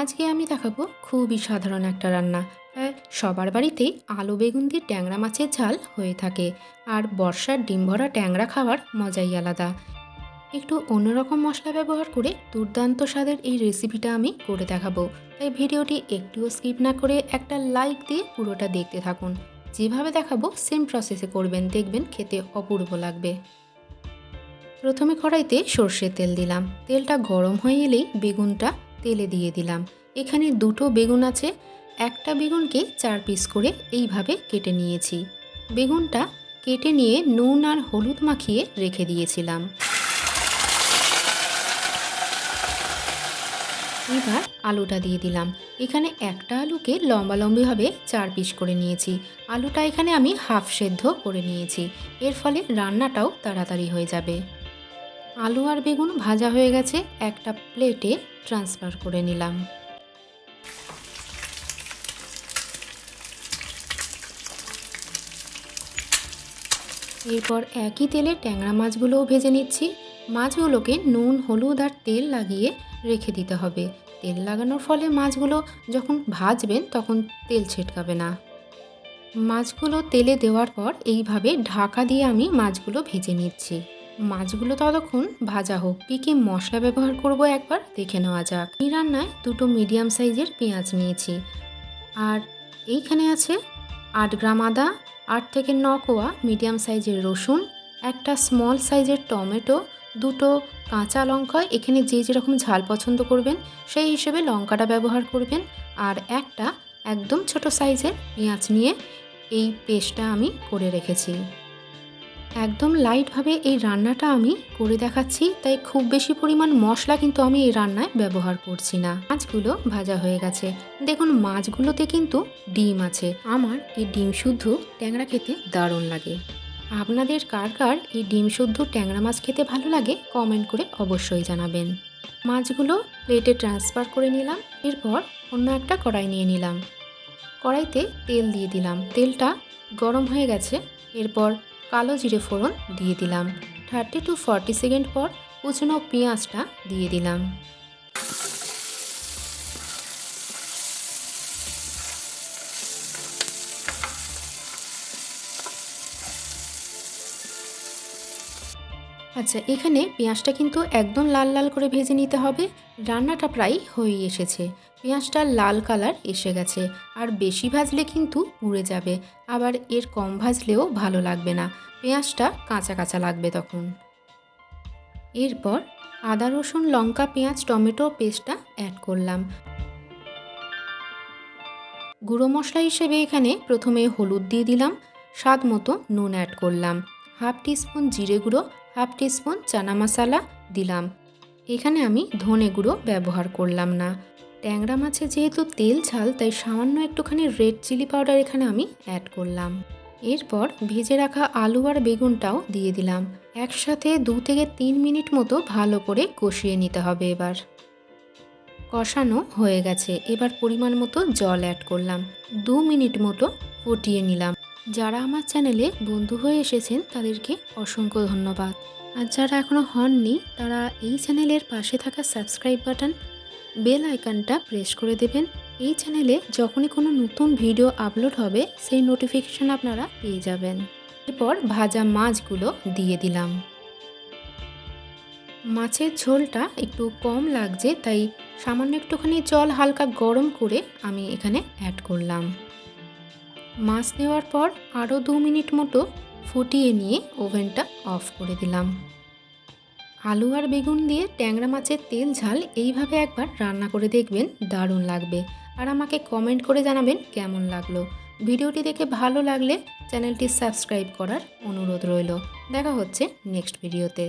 আজকে আমি দেখাবো খুবই সাধারণ একটা রান্না। সবার বাড়িতেই আলু বেগুন দিয়ে ট্যাংরা মাছের ঝাল হয়ে থাকে আর বর্ষার ডিম ভরা ট্যাংরা খাওয়ার মজাই আলাদা। একটু অন্যরকম মশলা ব্যবহার করে দুর্দান্ত স্বাদের এই রেসিপিটা আমি করে দেখাবো। তাই ভিডিওটি একটুও স্কিপ না করে একটা লাইক দিয়ে পুরোটা দেখতে থাকুন। যেভাবে দেখাবো সেম প্রসেসে করবেন, দেখবেন খেতে অপূর্ব লাগবে। প্রথমে কড়াইতে সর্ষের তেল দিলাম। তেলটা গরম হয়ে এলেই বেগুনটা তেলে দিয়ে দিলাম। এখানে দুটো বেগুন আছে। একটা বেগুনকে চার পিস করে এইভাবে কেটে নিয়েছি। বেগুনটা কেটে নিয়ে নুন আর হলুদ মাখিয়ে রেখে দিয়েছিলাম। এবার আলুটা দিয়ে দিলাম। এখানে একটা আলুকে লম্বা লম্বিভাবে চার পিস করে নিয়েছি। আলুটা এখানে আমি হাফ সেদ্ধ করে নিয়েছি। এর ফলে রান্নাটাও তাড়াতাড়ি হয়ে যাবে। আলু আর বেগুন ভাজা হয়ে গেছে, একটা প্লেটে ট্রান্সফার করে নিলাম। এরপর একই তেলে ট্যাংরা মাছগুলোও ভেজে নিচ্ছি। মাছগুলোকে নুন, হলুদ আর তেল লাগিয়ে রেখে দিতে হবে। তেল লাগানোর ফলে মাছগুলো যখন ভাজবেন তখন তেল ছিটকাবে না। মাছগুলো তেলে দেওয়ার পর এইভাবে ঢাকা দিয়ে আমি মাছগুলো ভেজে নিচ্ছি। মাছগুলো ততক্ষণ ভাজা হোক। কী কী মশলা ব্যবহার করব একবার দেখে নেওয়া যাক। এই রান্নায় দুটো মিডিয়াম সাইজের পেঁয়াজ নিয়েছি। আর এইখানে আছে আট গ্রাম আদা, আট থেকে ন কোয়া মিডিয়াম সাইজের রসুন, একটা স্মল সাইজের টমেটো, দুটো কাঁচা লঙ্কা, এখানে যে যেরকম ঝাল পছন্দ করবেন সেই হিসেবে লঙ্কাটা ব্যবহার করবেন। আর একটা একদম ছোট সাইজের পেঁয়াজ নিয়ে এই পেস্টটা আমি করে রেখেছি। একদম লাইটভাবে এই রান্নাটা আমি করে দেখাচ্ছি, তাই খুব বেশি পরিমাণ মশলা কিন্তু আমি এই রান্নায় ব্যবহার করছি না। মাছগুলো ভাজা হয়ে গেছে। দেখুন, মাছগুলোতে কিন্তু ডিম আছে। আমার এই ডিম শুদ্ধ ট্যাংরা খেতে দারুণ লাগে। আপনাদের কার কার এই ডিম শুদ্ধ ট্যাংরা মাছ খেতে ভালো লাগে কমেন্ট করে অবশ্যই জানাবেন। মাছগুলো প্লেটে ট্রান্সফার করে নিলাম, এরপর অন্য একটা কড়াই নিয়ে নিলাম। কড়াইতে তেল দিয়ে দিলাম। তেলটা গরম হয়ে গেছে, এরপর কালো জিরে ফোড়ন দিয়ে দিলাম। থার্টি টু ফর্টি সেকেন্ড পর কুচনো পেঁয়াজটা দিয়ে দিলাম। আচ্ছা এখানে পেঁয়াজটা কিন্তু একদম লাল লাল করে ভেজে নিতে হবে। রান্নাটা প্রায় হয়েই এসেছে। পেঁয়াজটা লাল কালার এসে গেছে। আর বেশি ভাজলে কিন্তু পুড়ে যাবে। আবার এর কম ভাজলেও ভালো লাগবে না। পেঁয়াজটা কাঁচা কাঁচা লাগবে তখন। এরপর আদা, রসুন, লঙ্কা, পেঁয়াজ, টমেটো পেস্টটা অ্যাড করলাম। গুঁড়ো মশলা হিসেবে এখানে প্রথমে হলুদ দিয়ে দিলাম। স্বাদ মতো নুন অ্যাড করলাম। হাফ টিস্পুন জিরে গুঁড়ো, হাফ টিস্পুন চানা মশলা দিলাম। এখানে আমি ধনে গুঁড়ো ব্যবহার করলাম না। ট্যাংরা মাছে যেহেতু তেল ঝাল, তাই সামান্য একটুখানি রেড চিলি পাউডার এখানে আমি অ্যাড করলাম। এরপর ভেজে রাখা আলু আর বেগুনটাও দিয়ে দিলাম। একসাথে দু থেকে তিন মিনিট মতো ভালো করে কষিয়ে নিতে হবে এবার। কষানো হয়ে গেছে। এবার পরিমাণ মতো জল অ্যাড করলাম। দু মিনিট মতো ফুটিয়ে নিলাম। যারা আমার চ্যানেলে বন্ধু হয়ে এসেছেন, তাদেরকে অসংখ্য ধন্যবাদ। আর যারা এখনও হননি, তারা এই চ্যানেলের পাশে থাকা সাবস্ক্রাইব বাটন বেল আইকনটা প্রেস করে দেবেন। এই চ্যানেলে যখনই কোনো নতুন ভিডিও আপলোড হবে, সেই নোটিফিকেশান আপনারা পেয়ে যাবেন। এরপর ভাজা মাছগুলো দিয়ে দিলাম। মাছের ঝোলটা একটু কম লাগছে, তাই সামান্য একটুখানি জল হালকা গরম করে আমি এখানে অ্যাড করলাম। মাছ নেওয়ার পর আরও দু মিনিট মতো ফুটিয়ে নিয়ে ওভেনটা অফ করে দিলাম। আলু আর বেগুন দিয়ে ট্যাংরা মাছের তেল, ঝাল এইভাবে একবার রান্না করে দেখবেন দারুণ লাগবে। আর আমাকে কমেন্ট করে জানাবেন কেমন লাগল। ভিডিওটি দেখে ভালো লাগলে চ্যানেলটি সাবস্ক্রাইব করার অনুরোধ রইল। দেখা হচ্ছে নেক্সট ভিডিওতে